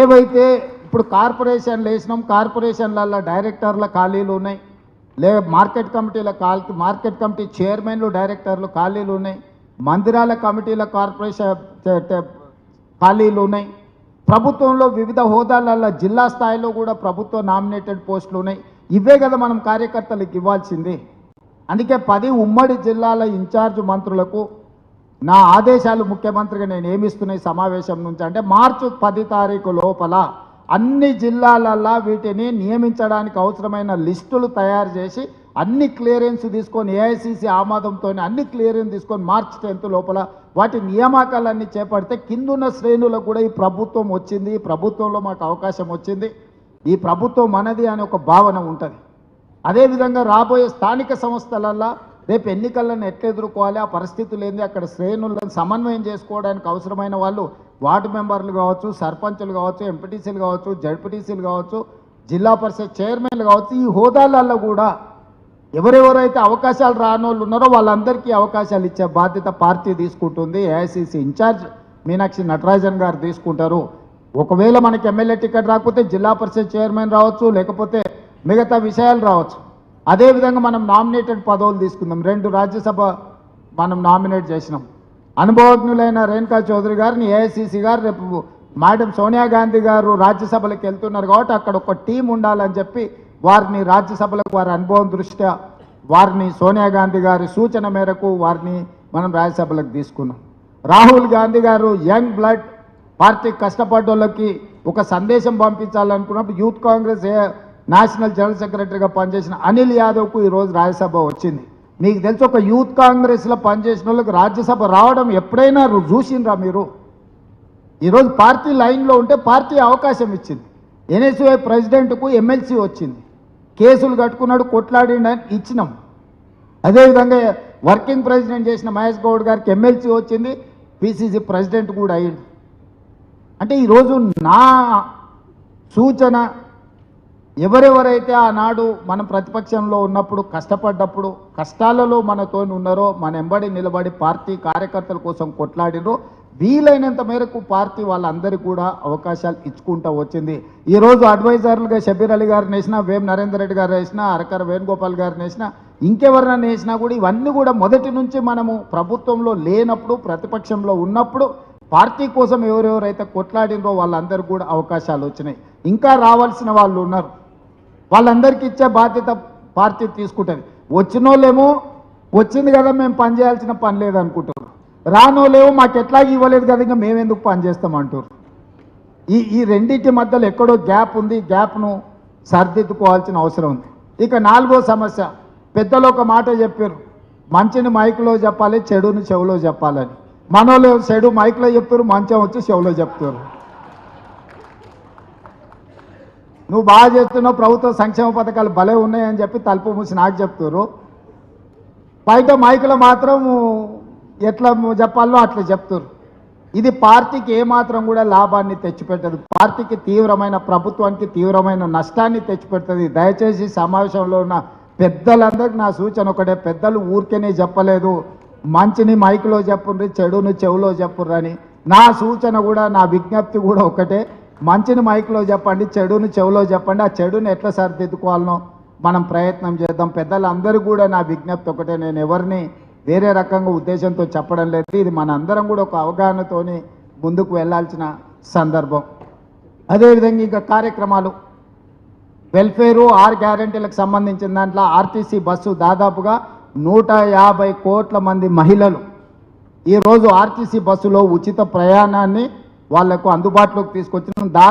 ఏవైతే ఇప్పుడు కార్పొరేషన్లు వేసినాం కార్పొరేషన్లలో డైరెక్టర్ల ఖాళీలు ఉన్నాయి. లే మార్కెట్ కమిటీల కాల్ మార్కెట్ కమిటీ చైర్మన్లు డైరెక్టర్లు ఖాళీలు ఉన్నాయి. మందిరాల కమిటీల కార్పొరేషన్ ఖాళీలు ఉన్నాయి. ప్రభుత్వంలో వివిధ హోదాలలో జిల్లా స్థాయిలో కూడా ప్రభుత్వ నామినేటెడ్ పోస్టులు ఉన్నాయి. ఇవే కదా మనం కార్యకర్తలకు ఇవ్వాల్సింది. అందుకే పది ఉమ్మడి జిల్లాల ఇన్ఛార్జ్ మంత్రులకు నా ఆదేశాలు ముఖ్యమంత్రిగా నేను ఏమిస్తున్నాయి సమావేశం నుంచి అంటే మార్చి పది తారీఖు లోపల అన్ని జిల్లాలల్లా వీటిని నియమించడానికి అవసరమైన లిస్టులు తయారు చేసి అన్ని క్లియరెన్స్ తీసుకొని ఏఐసిసి ఆమోదంతో అన్ని క్లియరెన్స్ తీసుకొని మార్చ్ టెన్త్ లోపల వాటి నియామకాలన్నీ చేపడితే కిందున్న శ్రేణులకు కూడా ఈ ప్రభుత్వం వచ్చింది. ఈ ప్రభుత్వంలో మాకు అవకాశం వచ్చింది. ఈ ప్రభుత్వం మనది అనే ఒక భావన ఉంటుంది. అదేవిధంగా రాబోయే స్థానిక సంస్థలల్లో రేపు ఎన్నికలను ఎట్లా ఎదుర్కోవాలి? ఆ పరిస్థితులు ఏంది? అక్కడ శ్రేణులను సమన్వయం చేసుకోవడానికి అవసరమైన వాళ్ళు వార్డు మెంబర్లు కావచ్చు సర్పంచులు కావచ్చు ఎంపీటీసీలు కావచ్చు జడ్పీటీసీలు కావచ్చు జిల్లా పరిషత్ చైర్మన్లు కావచ్చు ఈ హోదాలలో కూడా ఎవరెవరైతే అవకాశాలు రానోళ్ళు ఉన్నారో వాళ్ళందరికీ అవకాశాలు ఇచ్చే బాధ్యత పార్టీ తీసుకుంటుంది. ఏఐసిసి ఇన్ఛార్జ్ మీనాక్షి నటరాజన్ గారు తీసుకుంటారు. ఒకవేళ మనకి ఎమ్మెల్యే టికెట్ రాకపోతే జిల్లా పరిషత్ చైర్మన్ రావచ్చు లేకపోతే మిగతా విషయాలు రావచ్చు. అదేవిధంగా మనం నామినేటెడ్ పదవులు తీసుకుందాం. రెండు రాజ్యసభ మనం నామినేట్ చేసినాం. అనుభవజ్ఞులైన రేణుకా చౌదరి గారిని ఏఐసిసి గారు రేపు మేడం సోనియా గాంధీ గారు రాజ్యసభలకు వెళ్తున్నారు కాబట్టి అక్కడ ఒక టీం ఉండాలని చెప్పి వారిని రాజ్యసభలకు వారి అనుభవం దృష్ట్యా వారిని సోనియా గాంధీ గారి సూచన మేరకు వారిని మనం రాజ్యసభలకు తీసుకున్నాం. రాహుల్ గాంధీ గారు యంగ్ బ్లడ్ పార్టీ కష్టపడ్డోళ్ళకి ఒక సందేశం పంపించాలనుకున్నప్పుడు youth Congress A national general సెక్రటరీగా పనిచేసిన అనిల్ యాదవ్కు ఈరోజు రాజ్యసభ వచ్చింది. మీకు తెలిసి ఒక యూత్ కాంగ్రెస్లో పనిచేసిన వాళ్ళకి రాజ్యసభ రావడం ఎప్పుడైనా చూసిండ్రా మీరు? ఈరోజు పార్టీ లైన్లో ఉంటే పార్టీ అవకాశం ఇచ్చింది. ఎన్ఎస్యుఐ ప్రెసిడెంట్కు ఎమ్మెల్సీ వచ్చింది. కేసులు కట్టుకున్నాడు కొట్లాడిండని ఇచ్చినాం. అదేవిధంగా వర్కింగ్ ప్రెసిడెంట్ చేసిన మహేష్ గౌడ్ గారికి ఎమ్మెల్సీ వచ్చింది పిసిసి ప్రెసిడెంట్ కూడా అయ్యింది అంటే ఈరోజు నా సూచన ఎవరెవరైతే ఆనాడు మనం ప్రతిపక్షంలో ఉన్నప్పుడు కష్టపడ్డప్పుడు కష్టాలలో మనతో ఉన్నారో మన ఎంబడి నిలబడి పార్టీ కార్యకర్తల కోసం కొట్లాడినో వీలైనంత మేరకు పార్టీ వాళ్ళందరికీ కూడా అవకాశాలు ఇచ్చుకుంటూ వచ్చింది. ఈరోజు అడ్వైజర్లుగా షబీర్ అలీ గారిని వేసినా వేం నరేందర్ రెడ్డి గారు వేసినా అరకర వేణుగోపాల్ గారిని వేసినా ఇంకెవరినైనా వేసినా కూడా ఇవన్నీ కూడా మొదటి నుంచి మనము ప్రభుత్వంలో లేనప్పుడు ప్రతిపక్షంలో ఉన్నప్పుడు పార్టీ కోసం ఎవరెవరైతే కొట్లాడినో వాళ్ళందరూ కూడా అవకాశాలు వచ్చినాయి. ఇంకా రావాల్సిన వాళ్ళు ఉన్నారు. వాళ్ళందరికీ ఇచ్చే బాధ్యత పార్టీ తీసుకుంటుంది. వచ్చిన వాళ్ళేమో వచ్చింది కదా మేము పని చేయాల్సిన పని లేదు అనుకుంటారు రానోళ్ళేమో మాకు ఎట్లాగ ఇవ్వలేదు కదా ఇంకా మేము ఎందుకు పని చేస్తామంటారు ఈ ఈ రెండింటి మధ్యలో ఎక్కడో గ్యాప్ ఉంది. గ్యాప్ను సర్దిద్దుకోవాల్సిన అవసరం ఉంది. ఇక నాలుగో సమస్య పెద్దలు ఒక మాట చెప్పారు. మంచిని మైకులో చెప్పాలి చెడుని చెవులో చెప్పాలని. మనోళ్ళు చెడు మైకులో చెప్తారు మంచం వచ్చి చెవులో చెప్తారు. నువ్వు బాగా చేస్తున్నావు ప్రభుత్వ సంక్షేమ పథకాలు భలే ఉన్నాయని చెప్పి తలుపు మూసి నాకు చెప్తున్నారు బయట మైకులు మాత్రం ఎట్లా చెప్పాలో అట్లా చెప్తున్నారు ఇది పార్టీకి ఏమాత్రం కూడా లాభాన్ని తెచ్చిపెట్టదు. పార్టీకి తీవ్రమైన ప్రభుత్వానికి తీవ్రమైన నష్టాన్ని తెచ్చిపెడుతుంది. దయచేసి సమావేశంలో ఉన్న పెద్దలందరికీ నా సూచన ఒకటే పెద్దలు ఊరికేనే చెప్పలేదు. మంచిని మైకులో చెప్పుండ్రి చెడుని చెవులో చెప్పుర్రని. నా సూచన కూడా నా విజ్ఞప్తి కూడా ఒకటే. మంచిని మైక్లో చెప్పండి చెడుని చెవులో చెప్పండి. ఆ చెడుని ఎట్లా సరిదిద్దుకోవాలనో మనం ప్రయత్నం చేద్దాం. పెద్దలందరూ కూడా నా విజ్ఞప్తి ఒకటే నేను ఎవరిని వేరే రకంగా ఉద్దేశంతో చెప్పడం లేదు. ఇది మన అందరం కూడా ఒక అవగాహనతోని ముందుకు వెళ్ళాల్సిన సందర్భం. అదేవిధంగా ఇంకా కార్యక్రమాలు. వెల్ఫేరు ఆర్ గ్యారంటీలకు సంబంధించిన దాంట్లో ఆర్టీసీ బస్సు దాదాపుగా నూట యాభై కోట్ల మంది మహిళలు ఈరోజు ఆర్టీసీ బస్సులో ఉచిత ప్రయాణాన్ని వాళ్ళకు అందుబాటులోకి తీసుకొచ్చిన దాదాపు